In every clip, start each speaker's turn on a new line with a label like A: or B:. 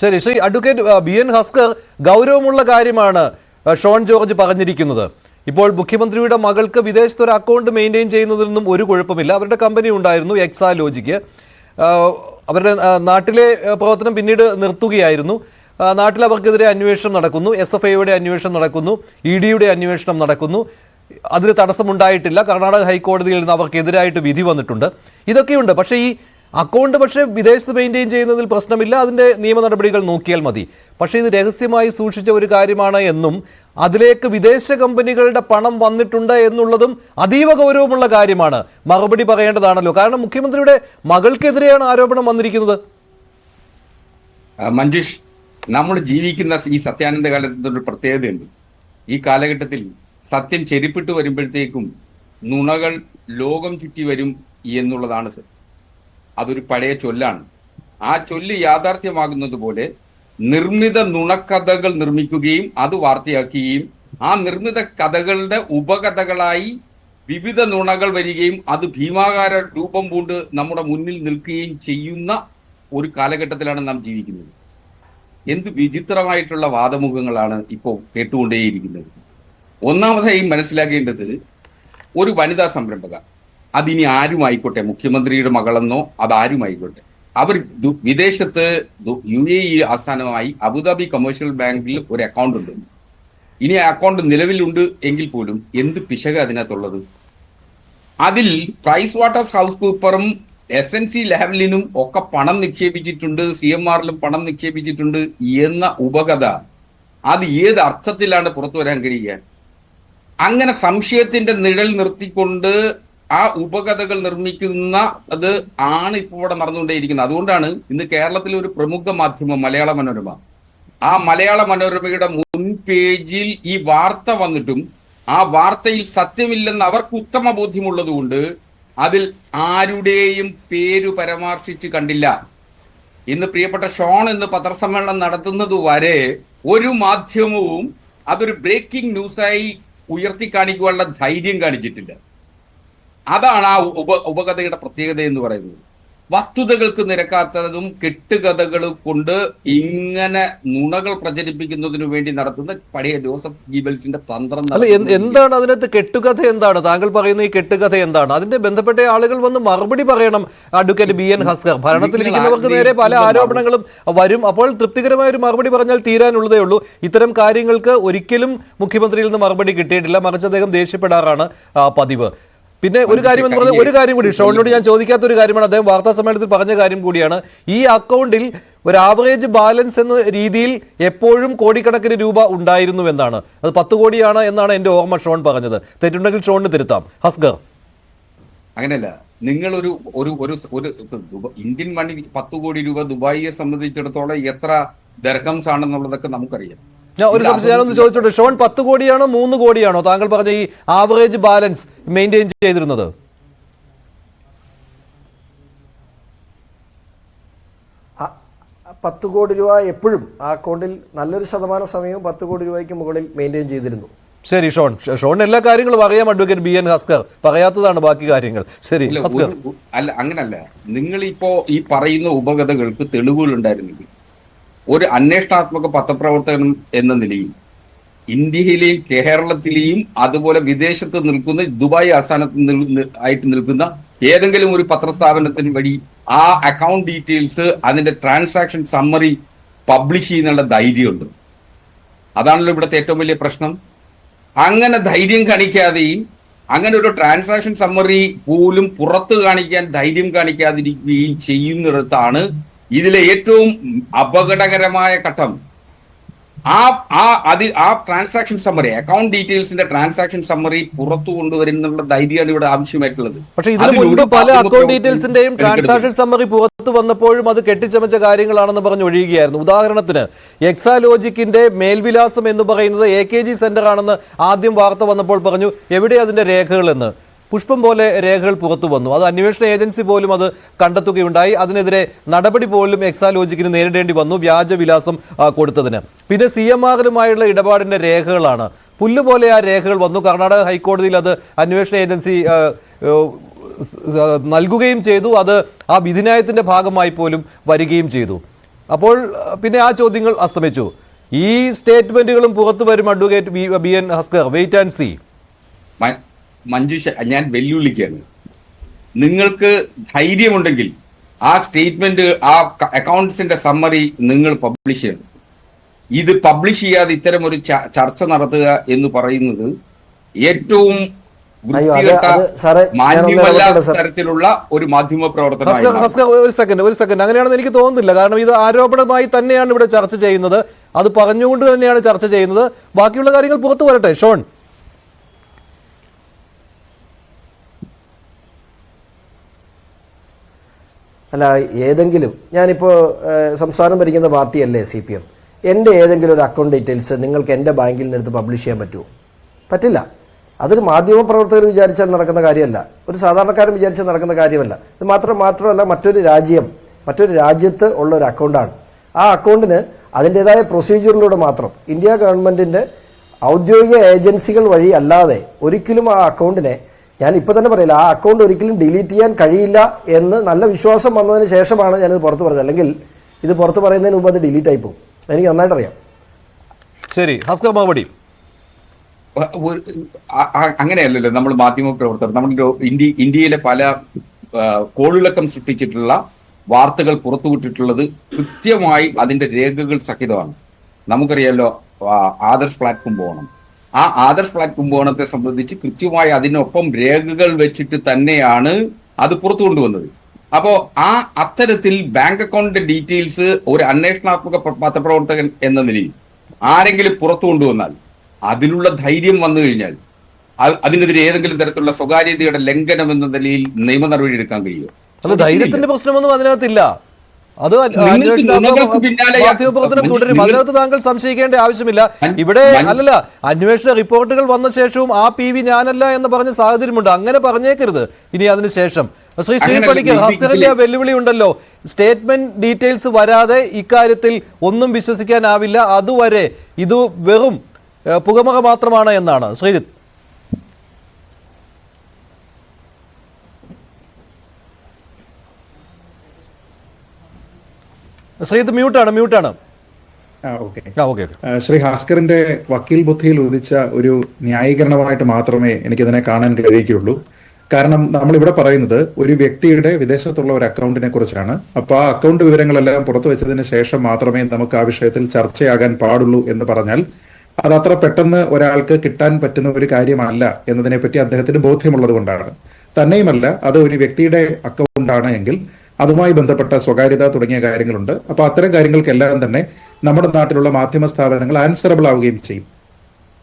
A: ശരി Shri advocate B N Haskar ഗൗരവമുള്ള കാര്യമാണ് ഷോൺ ജോർജ് പറഞ്ഞിരിക്കുന്നത്. ഇപ്പോൾ മുഖ്യമന്ത്രിയുടെ മകൾക്ക് വിദേശത്ത് ഒരു അക്കൗണ്ട് മെയിന്റെയിൻ ചെയ്യുന്നതിൽ നിന്നും ഒരു കുഴപ്പമില്ല. അവരുടെ കമ്പനി ഉണ്ടായിരുന്നു എക്സാ ലോജിക്ക് അവരുടെ നാട്ടിലെ പ്രവർത്തനം പിന്നീട് നിർത്തുകയായിരുന്നു. നാട്ടിൽ അവർക്കെതിരെ അന്വേഷണം നടക്കുന്നു എസ് എഫ് ഐയുടെ അന്വേഷണം നടക്കുന്നു ഇ ഡിയുടെ അന്വേഷണം നടക്കുന്നു. അതിന് തടസ്സമുണ്ടായിട്ടില്ല. കർണാടക ഹൈക്കോടതിയിൽ നിന്ന് അവർക്കെതിരായിട്ട് വിധി വന്നിട്ടുണ്ട്. ഇതൊക്കെയുണ്ട്. പക്ഷേ ഈ അക്കൗണ്ട് പക്ഷേ വിദേശത്ത് മെയിന്റെയിൻ ചെയ്യുന്നതിൽ പ്രശ്നമില്ല. അതിന്റെ നിയമ നടപടികൾ നോക്കിയാൽ മതി. പക്ഷേ ഇത് രഹസ്യമായി സൂക്ഷിച്ച ഒരു കാര്യമാണ് എന്നും അതിലേക്ക് വിദേശ കമ്പനികളുടെ പണം വന്നിട്ടുണ്ട് എന്നുള്ളതും അതീവ ഗൗരവമുള്ള കാര്യമാണ്. മറുപടി പറയേണ്ടതാണല്ലോ. കാരണം മുഖ്യമന്ത്രിയുടെ മകൾക്കെതിരെയാണ് ആരോപണം വന്നിരിക്കുന്നത്.
B: മഞ്ജുഷ് നമ്മൾ ജീവിക്കുന്ന ഈ സത്യാനന്ദ കാലത്തിന്റെ ഒരു പ്രത്യേകതയുണ്ട്. ഈ കാലഘട്ടത്തിൽ സത്യം ചെരിപ്പിട്ട് വരുമ്പോഴത്തേക്കും നുണകൾ ലോകം ചുറ്റി വരും എന്നുള്ളതാണ് അതൊരു പഴയ ചൊല്ലാണ്. ആ ചൊല്ല് യാഥാർത്ഥ്യമാകുന്നത് പോലെ നിർമ്മിത നുണക്കഥകൾ നിർമ്മിക്കുകയും അത് വാർത്തയാക്കുകയും ആ നിർമ്മിത കഥകളുടെ ഉപകഥകളായി വിവിധ നുണകൾ വരികയും അത് ഭീമാകാര രൂപം പൂണ്ട് നമ്മുടെ മുന്നിൽ നിൽക്കുകയും ചെയ്യുന്ന ഒരു കാലഘട്ടത്തിലാണ് നാം ജീവിക്കുന്നത്. എന്ത് വിചിത്രമായിട്ടുള്ള വാദമുഖങ്ങളാണ് ഇപ്പോൾ കേട്ടുകൊണ്ടേയിരിക്കുന്നത്. ഒന്നാമതായി മനസ്സിലാക്കേണ്ടത് ഒരു വനിതാ സംരംഭക. അതിനി ആരും ആയിക്കോട്ടെ മുഖ്യമന്ത്രിയുടെ മകളെന്നോ അതാരും ആയിക്കോട്ടെ അവർ വിദേശത്ത് യു എ ഇ ആസ്ഥാനമായി അബുദാബി കമേഴ്ഷ്യൽ ബാങ്കിൽ ഒരു അക്കൗണ്ട് ഉണ്ട്. ഇനി ആ അക്കൗണ്ട് നിലവിലുണ്ട് എങ്കിൽ പോലും എന്ത് പിശക അതിനകത്തുള്ളത്? അതിൽ പ്രൈസ് വാട്ടേഴ്സ് ഹൗസ് കൂപ്പറും എസ് എൻ സി ലാവലിനും ഒക്കെ പണം നിക്ഷേപിച്ചിട്ടുണ്ട് സി എം ആറിലും പണം നിക്ഷേപിച്ചിട്ടുണ്ട് എന്ന ഉപകഥ. അത് ഏത് അർത്ഥത്തിലാണ് പുറത്തു വരാൻ കഴിയുക? അങ്ങനെ സംശയത്തിന്റെ നിഴൽ നിർത്തിക്കൊണ്ട് ആ ഉപകഥകൾ നിർമ്മിക്കുന്ന അത് ആണ് ഇപ്പോൾ ഇവിടെ നടന്നുകൊണ്ടേയിരിക്കുന്നത്. അതുകൊണ്ടാണ് ഇന്ന് കേരളത്തിലെ ഒരു പ്രമുഖ മാധ്യമം മലയാള മനോരമ. ആ മലയാള മനോരമയുടെ മുൻ പേജിൽ ഈ വാർത്ത വന്നിട്ടും ആ വാർത്തയിൽ സത്യമില്ലെന്ന് അവർക്ക് ഉത്തമ ബോധ്യമുള്ളതുകൊണ്ട് അതിൽ ആരുടെയും പേരു പരാമർശിച്ച് കണ്ടില്ല. ഇന്ന് പ്രിയപ്പെട്ട ഷോൺ എന്ന് പത്രസമ്മേളനം നടത്തുന്നത് വരെ ഒരു മാധ്യമവും അതൊരു ബ്രേക്കിംഗ് ന്യൂസായി ഉയർത്തി കാണിക്കുവാനുള്ള ധൈര്യം കാണിച്ചിട്ടില്ല. അതാണ് ആ ഉപ ഉപകഥയുടെ പ്രത്യേകത എന്ന് പറയുന്നത്. വസ്തുതകൾക്ക് നിരക്കാത്തതും കെട്ടുകഥകൾ കൊണ്ട് ഇങ്ങനെ നുണകൾ പ്രചരിപ്പിക്കുന്നതിനു വേണ്ടി നടത്തുന്ന പഴയ ജോസഫ് ഗീബൽസിന്റെ തന്ത്രം
A: എന്താണ് അതിനകത്ത് കെട്ടുകഥ എന്താണ്? താങ്കൾ പറയുന്ന ഈ കെട്ടുകഥ എന്താണ്? അതിന്റെ ബന്ധപ്പെട്ട ആളുകൾ വന്ന് മറുപടി പറയണം അഡ്വക്കേറ്റ് ബി എൻ ഹസ്കർ. ഭരണത്തിലിരിക്കുന്നവർക്ക് നേരെ പല ആരോപണങ്ങളും വരും. അപ്പോൾ തൃപ്തികരമായ ഒരു മറുപടി പറഞ്ഞാൽ തീരാനുള്ളതേ ഉള്ളൂ. ഇത്തരം കാര്യങ്ങൾക്ക് ഒരിക്കലും മുഖ്യമന്ത്രിയിൽ നിന്ന് മറുപടി കിട്ടിയിട്ടില്ല. മറിച്ച് അദ്ദേഹം ദേഷ്യപ്പെടാറാണ് പതിവ്. പിന്നെ ഒരു കാര്യം എന്ന് പറഞ്ഞാൽ ഒരു കാര്യം കൂടി ഷോണിനോട് ഞാൻ ചോദിക്കാത്ത ഒരു കാര്യമാണ്. അദ്ദേഹം വാർത്താ സമ്മേളനത്തിൽ പറഞ്ഞ കാര്യം കൂടിയാണ്. ഈ അക്കൗണ്ടിൽ ഒരു ആവറേജ് ബാലൻസ് എന്ന രീതിയിൽ എപ്പോഴും കോടിക്കണക്കിന് രൂപ ഉണ്ടായിരുന്നു എന്നാണ്. അത് പത്ത് കോടിയാണ് എന്നാണ് എന്റെ ഓർമ്മ ഷോൺ പറഞ്ഞത്. തെറ്റുണ്ടെങ്കിൽ ഷോണിന് തിരുത്താം. ഹസ്ഗർ
B: അങ്ങനെയല്ല. നിങ്ങൾ ഒരു ഒരു ഒരു ഒരു ഇന്ത്യൻ മണി പത്ത് കോടി രൂപ ദുബായിയെ സംബന്ധിച്ചിടത്തോളം എത്ര ദർഹംസ് ആണെന്നുള്ളതൊക്കെ നമുക്കറിയാം.
A: ഞാൻ ഒരു സംശയം ഞാനൊന്ന് ചോദിച്ചോട്ടെ. ഷോൺ പത്ത് കോടിയാണോ മൂന്ന് കോടിയാണോ? താങ്കൾ പറഞ്ഞ ഈ ആവറേജ് ബാലൻസ് മെയിന്റെയിൻ ചെയ്തിരുന്നത്?
C: ആ- പത്ത് കോടി രൂപ എപ്പോഴും ആ അക്കൗണ്ടിൽ നല്ലൊരു ശതമാനം സമയവും പത്ത് കോടി രൂപയ്ക്ക് മുകളിൽ മെയിന്റെയിൻ ചെയ്തിരുന്നു.
A: ശരി ഷോൺ. ഷോൺ എല്ലാ കാര്യങ്ങളും അറിയാം അഡ്വക്കേറ്റ് ബി എൻ ഹസ്കർ പറയാത്തതാണ് ബാക്കി കാര്യങ്ങൾ. ശരി
B: അല്ല അങ്ങനല്ല. നിങ്ങൾ ഇപ്പോ ഈ പറയുന്ന ഉപകഥകൾക്ക് തെളിവുകൾ ഉണ്ടായിരുന്നെങ്കിൽ ഒരു അന്വേഷണാത്മക പത്രപ്രവർത്തകൻ എന്ന നിലയിൽ ഇന്ത്യയിലെയും കേരളത്തിലെയും അതുപോലെ വിദേശത്ത് നിൽക്കുന്ന ദുബായ് ആസ്ഥാനത്ത് ആയിട്ട് നിൽക്കുന്ന ഏതെങ്കിലും ഒരു പത്രസ്ഥാപനത്തിന് വഴി ആ അക്കൗണ്ട് ഡീറ്റെയിൽസ് അതിന്റെ ട്രാൻസാക്ഷൻ സമ്മറി പബ്ലിഷ് ചെയ്യുന്നുള്ള ധൈര്യമുണ്ട്. അതാണല്ലോ ഇവിടുത്തെ ഏറ്റവും വലിയ പ്രശ്നം. അങ്ങനെ ധൈര്യം കാണിക്കാതെയും അങ്ങനെ ഒരു ട്രാൻസാക്ഷൻ സമ്മറി പോലും പുറത്ത് കാണിക്കാൻ ധൈര്യം കാണിക്കാതിരിക്കുകയും ചെയ്യുന്നിടത്താണ് ഇതിലെ ഏറ്റവും അപകടകരമായ ഘട്ടം. ആ ആ അതിൽ ആ ട്രാൻസാക്ഷൻ സമ്മറി അക്കൗണ്ട് ഡീറ്റെയിൽസിന്റെ ട്രാൻസാക്ഷൻ സമ്മറി പുറത്തു കൊണ്ടുവരുന്നുള്ള ധൈര്യമാണ് ഇവിടെ ആവശ്യമായിട്ടുള്ളത്.
A: പക്ഷേ ഇതിനു മുൻപ് പല അക്കൗണ്ട് ഡീറ്റെയിൽസിന്റെയും ട്രാൻസാക്ഷൻ സമ്മറി പുറത്തു വന്നപ്പോഴും അത് കെട്ടിച്ചമച്ച കാര്യങ്ങളാണെന്ന് പറഞ്ഞ് ഒഴിയുകയായിരുന്നു ഉദാഹരണത്തിന് എക്സാലോജിക്കിന്റെ മേൽവിലാസം എന്ന് പറയുന്നത് എ കെ ജി സെന്റർ ആണെന്ന് ആദ്യം വാർത്ത വന്നപ്പോൾ പറഞ്ഞു എവിടെ അതിന്റെ രേഖകൾ എന്ന് പുഷ്പം പോലെ രേഖകൾ പുറത്തു വന്നു. അത് അന്വേഷണ ഏജൻസി പോലും അത് കണ്ടെത്തുകയുണ്ടായി. അതിനെതിരെ നടപടി പോലും എക്സാലോജിക്കിന് നേരിടേണ്ടി വന്നു വ്യാജവിലാസം വിലാസം കൊടുത്തതിന്. പിന്നെ സി എം ആറിനുമായുള്ള ഇടപാടിന്റെ രേഖകളാണ്. പുല്ലുപോലെ ആ രേഖകൾ വന്നു. കർണാടക ഹൈക്കോടതിയിൽ അത് അന്വേഷണ ഏജൻസി നൽകുകയും ചെയ്തു. അത് ആ വിധിന്യായത്തിന്റെ ഭാഗമായി പോലും വരികയും ചെയ്തു. അപ്പോൾ പിന്നെ ആ ചോദ്യങ്ങൾ അസ്തമിച്ചു. ഈ സ്റ്റേറ്റ്മെന്റുകളും പുറത്തു വരും advocate B N Haskar. Wait and see.
B: Manjusha ഞാൻ വെല്ലുവിളിക്കുകയാണ്. നിങ്ങൾക്ക് ധൈര്യമുണ്ടെങ്കിൽ ആ സ്റ്റേറ്റ്മെന്റ് ആ അക്കൗണ്ട്സിന്റെ സമ്മറി നിങ്ങൾ പബ്ലിഷ് ചെയ്യണം. ഇത് പബ്ലിഷ് ചെയ്യാതെ ഇത്തരം ഒരു ചർച്ച നടത്തുക എന്ന് പറയുന്നത് ഏറ്റവും. തരത്തിലുള്ള ഒരു മാധ്യമ
A: പ്രവർത്തനം ഒരു സെക്കൻഡ് ഒരു സെക്കൻഡ്. അങ്ങനെയാണെന്ന് എനിക്ക് തോന്നുന്നില്ല. കാരണം ഇത് ആരോപണമായി തന്നെയാണ് ഇവിടെ ചർച്ച ചെയ്യുന്നത്. അത് പറഞ്ഞുകൊണ്ട് തന്നെയാണ് ചർച്ച ചെയ്യുന്നത്. ബാക്കിയുള്ള കാര്യങ്ങൾ പുറത്തു വരട്ടെ ഷോൺ.
C: അല്ല ഏതെങ്കിലും ഞാനിപ്പോൾ സംസ്ഥാനം ഭരിക്കുന്ന പാർട്ടിയല്ലേ സി പി എം? എന്റെ ഏതെങ്കിലും ഒരു അക്കൗണ്ട് ഡീറ്റെയിൽസ് നിങ്ങൾക്ക് എന്റെ ബാങ്കിൽ നിന്ന് എടുത്ത് പബ്ലിഷ് ചെയ്യാൻ പറ്റുമോ? പറ്റില്ല. അതൊരു മാധ്യമ പ്രവർത്തകർ വിചാരിച്ചാൽ നടക്കുന്ന കാര്യമല്ല. ഒരു സാധാരണക്കാരൻ വിചാരിച്ചാൽ നടക്കുന്ന കാര്യമല്ല. ഇത് മാത്രം മാത്രമല്ല മറ്റൊരു രാജ്യം മറ്റൊരു രാജ്യത്ത് ഉള്ള ഒരു അക്കൗണ്ടാണ് ആ അക്കൗണ്ടിന് അതിന്റെതായ പ്രൊസീജിയറിലൂടെ മാത്രം ഇന്ത്യ ഗവൺമെന്റിന്റെ ഔദ്യോഗിക ഏജൻസികൾ വഴി അല്ലാതെ ഒരിക്കലും ആ അക്കൗണ്ടിനെ ഞാൻ ഇപ്പൊ തന്നെ പറയില്ല ആ അക്കൗണ്ട് ഒരിക്കലും ഡിലീറ്റ് ചെയ്യാൻ കഴിയില്ല എന്ന് നല്ല വിശ്വാസം വന്നതിന് ശേഷമാണ് ഞാനിത് പുറത്ത് പറഞ്ഞത്. അല്ലെങ്കിൽ ഇത് പുറത്ത് പറയുന്നതിന് മുമ്പ് അത് ഡിലീറ്റ് ആയി പോകും. എനിക്ക് നന്നായിട്ട് അറിയാം.
A: ശരി ഹസ്കർ
B: അങ്ങനെയല്ലല്ലോ നമ്മൾ മാധ്യമ പ്രവർത്തകർ. നമ്മൾ ഇന്ത്യ ഇന്ത്യയിലെ പല കോളിളക്കം സൃഷ്ടിച്ചിട്ടുള്ള വാർത്തകൾ പുറത്തുവിട്ടിട്ടുള്ളത് കൃത്യമായി അതിന്റെ രേഖകൾ സഹിതമാണ്. നമുക്കറിയാലോ ആദർശ് പ്ലാറ്റ്ഫോം പോകണം. ആ ആദർശ് ഫ്ലാറ്റ് കുംഭകോണത്തെ സംബന്ധിച്ച് കൃത്യമായി അതിനൊപ്പം രേഖകൾ വെച്ചിട്ട് തന്നെയാണ് അത് പുറത്തു കൊണ്ടുവന്നത്. അപ്പോ ആ അത്തരത്തിൽ ബാങ്ക് അക്കൗണ്ട് ഡീറ്റെയിൽസ് ഒരു അന്വേഷണാത്മക പ്ര- പത്രപ്രവർത്തകൻ എന്ന നിലയിൽ ആരെങ്കിലും പുറത്തു കൊണ്ടുവന്നാൽ അതിലുള്ള ധൈര്യം വന്നു കഴിഞ്ഞാൽ അതിനെതിരെ ഏതെങ്കിലും തരത്തിലുള്ള സ്വകാര്യതയുടെ ലംഘനം എന്ന നിലയിൽ നിയമ നടപടി എടുക്കാൻ കഴിയുമോ?
A: ധൈര്യത്തിന്റെ പ്രശ്നമൊന്നും അതിനകത്തില്ല. അത് മാധ്യമപ്രവർത്തനം തുടരും. അതിനകത്ത് താങ്കൾ സംശയിക്കേണ്ട ആവശ്യമില്ല. ഇവിടെ അല്ലല്ല അന്വേഷണ റിപ്പോർട്ടുകൾ വന്ന ശേഷവും ആ പി വി ഞാനല്ല എന്ന് പറഞ്ഞ സാഹചര്യമുണ്ട്. അങ്ങനെ പറഞ്ഞേക്കരുത്. ഇനി അതിനുശേഷം ശ്രീ
B: ശ്രീപള്ളിക്ക്
A: ഹസ്കറിന്റെ വെല്ലുവിളി ഉണ്ടല്ലോ. സ്റ്റേറ്റ്മെന്റ് ഡീറ്റെയിൽസ് വരാതെ ഇക്കാര്യത്തിൽ ഒന്നും വിശ്വസിക്കാനാവില്ല. അതുവരെ ഇത് വെറും പുകമറ മാത്രമാണ് എന്നാണ്. ശ്രീജിത്ത്. ശ്രീജിത്ത് മ്യൂട്ടാണ് മ്യൂട്ടാണ്.
D: ശ്രീ ഹാസ്കറിന്റെ വക്കീൽ ബുദ്ധിയിൽ ഉദിച്ച ഒരു ന്യായീകരണമായിട്ട് മാത്രമേ എനിക്കിതിനെ കാണാൻ കഴിയുകയുള്ളൂ. കാരണം നമ്മൾ ഇവിടെ പറയുന്നത് ഒരു വ്യക്തിയുടെ വിദേശത്തുള്ള ഒരു അക്കൗണ്ടിനെ കുറിച്ചാണ്. അപ്പൊ ആ അക്കൗണ്ട് വിവരങ്ങളെല്ലാം പുറത്തു വെച്ചതിന് ശേഷം മാത്രമേ നമുക്ക് ആ വിഷയത്തിൽ ചർച്ചയാകാൻ പാടുള്ളൂ എന്ന് പറഞ്ഞാൽ അത് അത്ര പെട്ടെന്ന് ഒരാൾക്ക് കിട്ടാൻ പറ്റുന്ന ഒരു കാര്യമല്ല എന്നതിനെപ്പറ്റി അദ്ദേഹത്തിന് ബോധ്യമുള്ളത് കൊണ്ടാണ് തന്നെയുമല്ല അത് ഒരു വ്യക്തിയുടെ അക്കൗണ്ടാണ് എങ്കിൽ അതുമായി ബന്ധപ്പെട്ട സ്വകാര്യത തുടങ്ങിയ കാര്യങ്ങളുണ്ട്. അപ്പൊ അത്തരം കാര്യങ്ങൾക്കെല്ലാം തന്നെ നമ്മുടെ നാട്ടിലുള്ള മാധ്യമ സ്ഥാപനങ്ങൾ ആൻസറബിൾ ആവുകയും ചെയ്യും.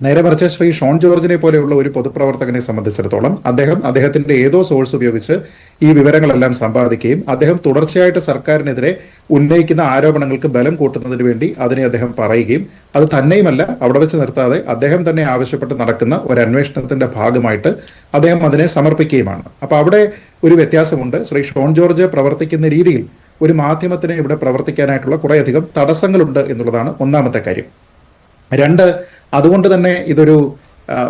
D: നേരെ മറിച്ച് ശ്രീ ഷോൺ ജോർജിനെ പോലെയുള്ള ഒരു പൊതുപ്രവർത്തകനെ സംബന്ധിച്ചിടത്തോളം അദ്ദേഹം അദ്ദേഹത്തിന്റെ ഏതോ സോഴ്സ് ഉപയോഗിച്ച് ഈ വിവരങ്ങളെല്ലാം സമ്പാദിക്കുകയും അദ്ദേഹം തുടർച്ചയായിട്ട് സർക്കാരിനെതിരെ ഉന്നയിക്കുന്ന ആരോപണങ്ങൾക്ക് ബലം കൂട്ടുന്നതിന് വേണ്ടി അതിനെ അദ്ദേഹം പറയുകയും അത് തന്നെയുമല്ല അവിടെ വെച്ച് നിർത്താതെ അദ്ദേഹം തന്നെ ആവശ്യപ്പെട്ട് നടക്കുന്ന ഒരു അന്വേഷണത്തിന്റെ ഭാഗമായിട്ട് അദ്ദേഹം അതിനെ സമർപ്പിക്കുകയുമാണ്. അപ്പൊ അവിടെ ഒരു വ്യത്യാസമുണ്ട്. ശ്രീ ഷോൺ ജോർജ് പ്രവർത്തിക്കുന്ന രീതിയിൽ ഒരു മാധ്യമത്തിന് ഇവിടെ പ്രവർത്തിക്കാനായിട്ടുള്ള കുറേയധികം തടസ്സങ്ങളുണ്ട് എന്നുള്ളതാണ് ഒന്നാമത്തെ കാര്യം. രണ്ട് അതുകൊണ്ട് തന്നെ ഇതൊരു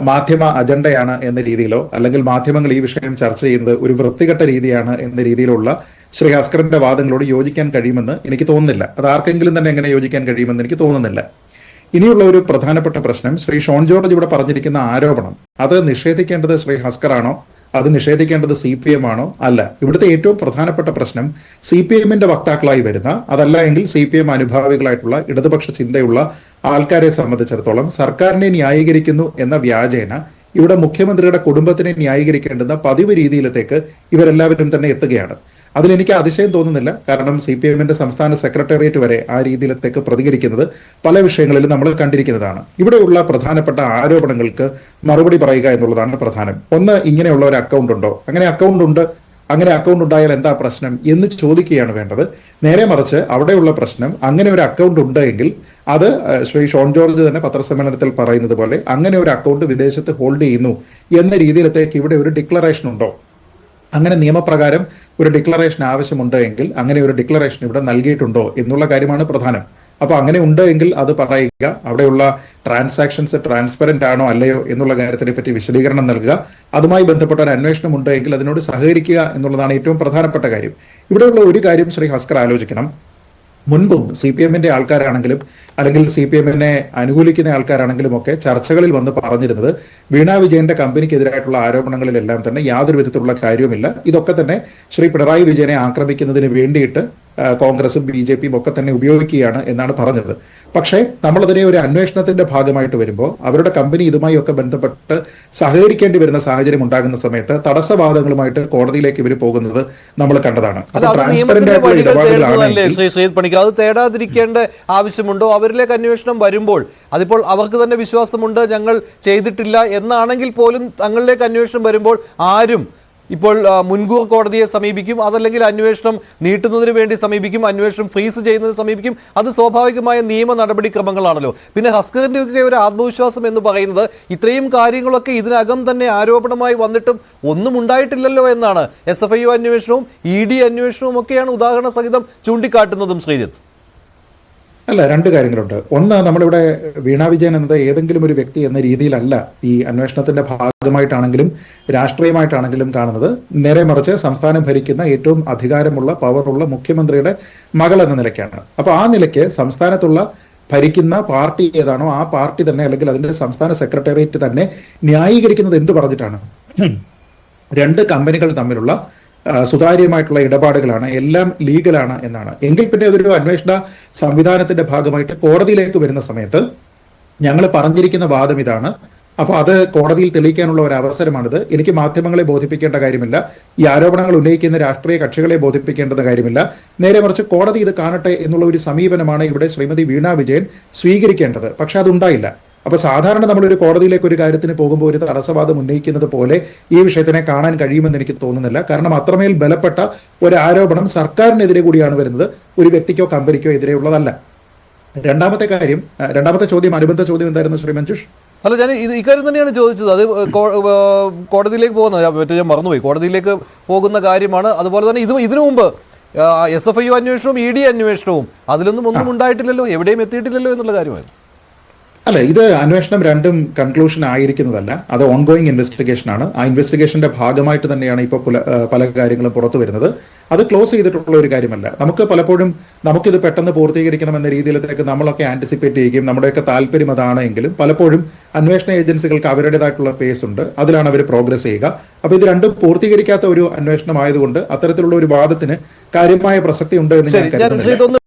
D: മാധ്യമ അജണ്ടയാണ് എന്ന രീതിയിലോ അല്ലെങ്കിൽ മാധ്യമങ്ങൾ ഈ വിഷയം ചർച്ച ചെയ്യുന്നത് ഒരു വൃത്തികെട്ട രീതിയാണ് എന്ന രീതിയിലുള്ള ശ്രീ ഹസ്കറിന്റെ വാദങ്ങളോട് യോജിക്കാൻ കഴിയുമെന്ന് എനിക്ക് തോന്നുന്നില്ല. അത് ആർക്കെങ്കിലും തന്നെ എങ്ങനെ യോജിക്കാൻ കഴിയുമെന്ന് എനിക്ക് തോന്നുന്നില്ല. ഇനിയുള്ള ഒരു പ്രധാനപ്പെട്ട പ്രശ്നം ശ്രീ ഷോൺ ജോർജ് ഇവിടെ പറഞ്ഞിരിക്കുന്ന ആരോപണം. അത് നിഷേധിക്കേണ്ടത് ശ്രീ ഹസ്കർ ആണോ? അത് നിഷേധിക്കേണ്ടത് സി പി എം ആണോ? അല്ല. ഇവിടുത്തെ ഏറ്റവും പ്രധാനപ്പെട്ട പ്രശ്നം സി പി എമ്മിന്റെ വക്താക്കളായി വരുന്ന അതല്ല എങ്കിൽ സി പി എം അനുഭാവികളായിട്ടുള്ള ഇടതുപക്ഷ ചിന്തയുള്ള ആൾക്കാരെ സംബന്ധിച്ചിടത്തോളം സർക്കാരിനെ ന്യായീകരിക്കുന്നു എന്ന വ്യാജേന ഇവിടെ മുഖ്യമന്ത്രിയുടെ കുടുംബത്തിനെ ന്യായീകരിക്കേണ്ടുന്ന പതിവ് രീതിയിലത്തേക്ക് ഇവരെല്ലാവരും തന്നെ എത്തുകയാണ്. അതിലെനിക്ക് അതിശയം തോന്നുന്നില്ല. കാരണം സി പി എമ്മിന്റെ സംസ്ഥാന സെക്രട്ടേറിയറ്റ് വരെ ആ രീതിയിലത്തേക്ക് പ്രതികരിക്കുന്നത് പല വിഷയങ്ങളിലും നമ്മൾ കണ്ടിരിക്കുന്നതാണ്. ഇവിടെയുള്ള പ്രധാനപ്പെട്ട ആരോപണങ്ങൾക്ക് മറുപടി പറയുക എന്നുള്ളതാണ് പ്രധാനം. ഒന്ന് ഇങ്ങനെയുള്ള ഒരു അക്കൗണ്ട് ഉണ്ടോ? അങ്ങനെ അക്കൗണ്ട് ഉണ്ട്. അങ്ങനെ അക്കൗണ്ട് ഉണ്ടായാൽ എന്താ പ്രശ്നം എന്ന് ചോദിക്കുകയാണ് വേണ്ടത്. നേരെ മറിച്ച് അവിടെയുള്ള പ്രശ്നം അങ്ങനെ ഒരു അക്കൗണ്ട് ഉണ്ട് എങ്കിൽ അത് ശ്രീ ഷോൺ ജോർജ് തന്നെ പത്രസമ്മേളനത്തിൽ പറയുന്നത് പോലെ അങ്ങനെ ഒരു അക്കൗണ്ട് വിദേശത്ത് ഹോൾഡ് ചെയ്യുന്നു എന്ന രീതിയിലത്തേക്ക് ഇവിടെ ഒരു ഡിക്ലറേഷൻ ഉണ്ടോ? അങ്ങനെ നിയമപ്രകാരം ഒരു ഡിക്ലറേഷൻ ആവശ്യമുണ്ട് എങ്കിൽ അങ്ങനെ ഒരു ഡിക്ലറേഷൻ ഇവിടെ നൽകിയിട്ടുണ്ടോ എന്നുള്ള കാര്യമാണ് പ്രധാനം. അപ്പൊ അങ്ങനെ ഉണ്ട് എങ്കിൽ അത് പറയുക അവിടെയുള്ള ട്രാൻസാക്ഷൻസ് ട്രാൻസ്പെറന്റ് ആണോ അല്ലയോ എന്നുള്ള കാര്യത്തിനെ പറ്റി വിശദീകരണം നൽകുക. അതുമായി ബന്ധപ്പെട്ട ഒരു അന്വേഷണം ഉണ്ട് എങ്കിൽ അതിനോട് സഹകരിക്കുക എന്നുള്ളതാണ് ഏറ്റവും പ്രധാനപ്പെട്ട കാര്യം. ഇവിടെയുള്ള ഒരു കാര്യം ശ്രീ ഹസ്കർ ആലോചിക്കണം. മുൻപും സി പി എമ്മിന്റെ ആൾക്കാരാണെങ്കിലും അല്ലെങ്കിൽ സി പി എമ്മിനെ അനുകൂലിക്കുന്ന ആൾക്കാരാണെങ്കിലും ഒക്കെ ചർച്ചകളിൽ വന്ന് പറഞ്ഞിരുന്നത് വീണ വിജയന്റെ കമ്പനിക്കെതിരായിട്ടുള്ള ആരോപണങ്ങളിലെല്ലാം തന്നെ യാതൊരു വിധത്തിലുള്ള കാര്യവുമില്ല. ഇതൊക്കെ തന്നെ ശ്രീ പിണറായി വിജയനെ ആക്രമിക്കുന്നതിന് വേണ്ടിയിട്ട് കോൺഗ്രസും ബി ജെ പിയും ഒക്കെ തന്നെ ഉപയോഗിക്കുകയാണ് എന്നാണ് പറഞ്ഞത്. പക്ഷേ നമ്മളതിനെ ഒരു അന്വേഷണത്തിന്റെ ഭാഗമായിട്ട് വരുമ്പോൾ അവരുടെ കമ്പനി ഇതുമായി ഒക്കെ ബന്ധപ്പെട്ട് സഹകരിക്കേണ്ടി വരുന്ന സാഹചര്യം ഉണ്ടാകുന്ന സമയത്ത് തടസ്സവാദങ്ങളുമായിട്ട് കോടതിയിലേക്ക് ഇവർ പോകുന്നത് നമ്മൾ കണ്ടതാണ്.
A: അത് തേടാതിരിക്കേണ്ട ആവശ്യമുണ്ടോ? അവരിലേക്ക് അന്വേഷണം വരുമ്പോൾ അതിപ്പോൾ അവർക്ക് തന്നെ വിശ്വാസമുണ്ട് ഞങ്ങൾ ചെയ്തിട്ടില്ല എന്നാണെങ്കിൽ പോലും തങ്ങളിലേക്ക് അന്വേഷണം വരുമ്പോൾ ആരും ഇപ്പോൾ മുൻകൂർ കോടതിയെ സമീപിക്കും. അതല്ലെങ്കിൽ അന്വേഷണം നീട്ടുന്നതിന് വേണ്ടി സമീപിക്കും. അന്വേഷണം ഫ്രീസ് ചെയ്യുന്നതിന് സമീപിക്കും. അത് സ്വാഭാവികമായ നിയമ നടപടിക്രമങ്ങളാണല്ലോ. പിന്നെ ഹസ്കറിന്റെ ഒക്കെ ഒരു ആത്മവിശ്വാസം എന്ന് പറയുന്നത് ഇത്രയും കാര്യങ്ങളൊക്കെ ഇതിനകം തന്നെ ആരോപണമായി വന്നിട്ടും ഒന്നും ഉണ്ടായിട്ടില്ലല്ലോ എന്നാണ് എസ് എഫ് ഐ അന്വേഷണവും ഇ ഡി അന്വേഷണവും ഒക്കെയാണ് ഉദാഹരണ സഹിതം ചൂണ്ടിക്കാട്ടുന്നതും ശ്രീജിത്ത്.
D: അല്ല രണ്ട് കാര്യങ്ങളുണ്ട്. ഒന്ന് നമ്മളിവിടെ വീണ വിജയൻ എന്നത് ഏതെങ്കിലും ഒരു വ്യക്തി എന്ന രീതിയിലല്ല ഈ അന്വേഷണത്തിന്റെ ഭാഗമായിട്ടാണെങ്കിലും രാഷ്ട്രീയമായിട്ടാണെങ്കിലും കാണുന്നത്. നേരെ മറിച്ച് സംസ്ഥാനം ഭരിക്കുന്ന ഏറ്റവും അധികാരമുള്ള പവറുള്ള മുഖ്യമന്ത്രിയുടെ മകൾ എന്ന നിലയ്ക്കാണ്. അപ്പൊ ആ നിലയ്ക്ക് സംസ്ഥാനത്തുള്ള ഭരിക്കുന്ന പാർട്ടി ഏതാണോ ആ പാർട്ടി തന്നെ അല്ലെങ്കിൽ അതിന്റെ സംസ്ഥാന സെക്രട്ടേറിയറ്റ് തന്നെ ന്യായീകരിക്കുന്നത് എന്ത് പറഞ്ഞിട്ടാണ്? രണ്ട് കമ്പനികൾ തമ്മിലുള്ള സുതാര്യമായിട്ടുള്ള ഇടപാടുകളാണ് എല്ലാം ലീഗലാണ് എന്നാണ്. എങ്കിൽ പിന്നെ അതൊരു അന്വേഷണ സംവിധാനത്തിന്റെ ഭാഗമായിട്ട് കോടതിയിലേക്ക് വരുന്ന സമയത്ത് ഞങ്ങൾ പറഞ്ഞിരിക്കുന്ന വാദം ഇതാണ്. അപ്പോൾ അത് കോടതിയിൽ തെളിയിക്കാനുള്ള ഒരു അവസരമാണിത്. എനിക്ക് മാധ്യമങ്ങളെ ബോധിപ്പിക്കേണ്ട കാര്യമില്ല. ഈ ആരോപണങ്ങൾ ഉന്നയിക്കുന്ന രാഷ്ട്രീയ കക്ഷികളെ ബോധിപ്പിക്കേണ്ട കാര്യമില്ല. നേരെ മറിച്ച് കോടതി ഇത് കാണട്ടെ എന്നുള്ള ഒരു സമീപനമാണ് ഇവിടെ ശ്രീമതി വീണ വിജയൻ സ്വീകരിക്കേണ്ടത്. പക്ഷെ അതുണ്ടായില്ല അപ്പൊ സാധാരണ നമ്മൾ ഒരു കോടതിയിലേക്ക് ഒരു കാര്യത്തിന് പോകുമ്പോൾ ഒരു തടസ്സവാദം ഉന്നയിക്കുന്നത് പോലെ ഈ വിഷയത്തിനെ കാണാൻ കഴിയുമെന്ന് എനിക്ക് തോന്നുന്നില്ല. കാരണം അത്രമേൽ ബലപ്പെട്ട ഒരു ആരോപണം സർക്കാരിനെതിരെ കൂടിയാണ് വരുന്നത്. ഒരു വ്യക്തിക്കോ കമ്പനിക്കോ എതിരെയുള്ളതല്ല. രണ്ടാമത്തെ കാര്യം രണ്ടാമത്തെ ചോദ്യം അനുബന്ധ ചോദ്യം എന്തായിരുന്നു ശ്രീ മഞ്ജുഷ്?
A: അല്ല ഞാൻ ഇത് ഇക്കാര്യം തന്നെയാണ് ചോദിച്ചത്. അത് കോടതിയിലേക്ക് പോകുന്ന മറ്റേ ഞാൻ മറന്നുപോയി. കോടതിയിലേക്ക് പോകുന്ന കാര്യമാണ്. അതുപോലെ തന്നെ ഇത് ഇതിനു മുമ്പ് എസ് എഫ് ഐ അന്വേഷണവും ഇ ഡി അന്വേഷണവും അതിലൊന്നും ഒന്നും ഉണ്ടായിട്ടില്ലല്ലോ. എവിടെയും എത്തിയിട്ടില്ലല്ലോ എന്നുള്ള കാര്യമായിരുന്നു.
D: അല്ല ഇത് അന്വേഷണം രണ്ടും കൺക്ലൂഷൻ ആയിരിക്കുന്നതല്ല. അത് ഓൺഗോയിങ് ഇൻവെസ്റ്റിഗേഷൻ ആണ്. ആ ഇൻവെസ്റ്റിഗേഷന്റെ ഭാഗമായിട്ട് തന്നെയാണ് ഇപ്പോൾ പല കാര്യങ്ങളും പുറത്തു വരുന്നത്. അത് ക്ലോസ് ചെയ്തിട്ടുള്ള ഒരു കാര്യമല്ല. നമുക്ക് പലപ്പോഴും നമുക്കിത് പെട്ടെന്ന് പൂർത്തീകരിക്കണം എന്ന രീതിയിലേക്ക് നമ്മളൊക്കെ ആന്റിസിപ്പേറ്റ് ചെയ്യുകയും നമ്മുടെയൊക്കെ താല്പര്യം അതാണ് എങ്കിലും പലപ്പോഴും അന്വേഷണ ഏജൻസികൾക്ക് അവരുടേതായിട്ടുള്ള പേസ് ഉണ്ട്. അതിലാണ് അവർ പ്രോഗ്രസ് ചെയ്യുക. അപ്പൊ ഇത് രണ്ടും പൂർത്തീകരിക്കാത്ത ഒരു അന്വേഷണം ആയതുകൊണ്ട് അത്തരത്തിലുള്ള ഒരു വാദത്തിന് കാര്യമായ പ്രസക്തി ഉണ്ട് എന്ന് ഞാൻ
A: ശ്രീ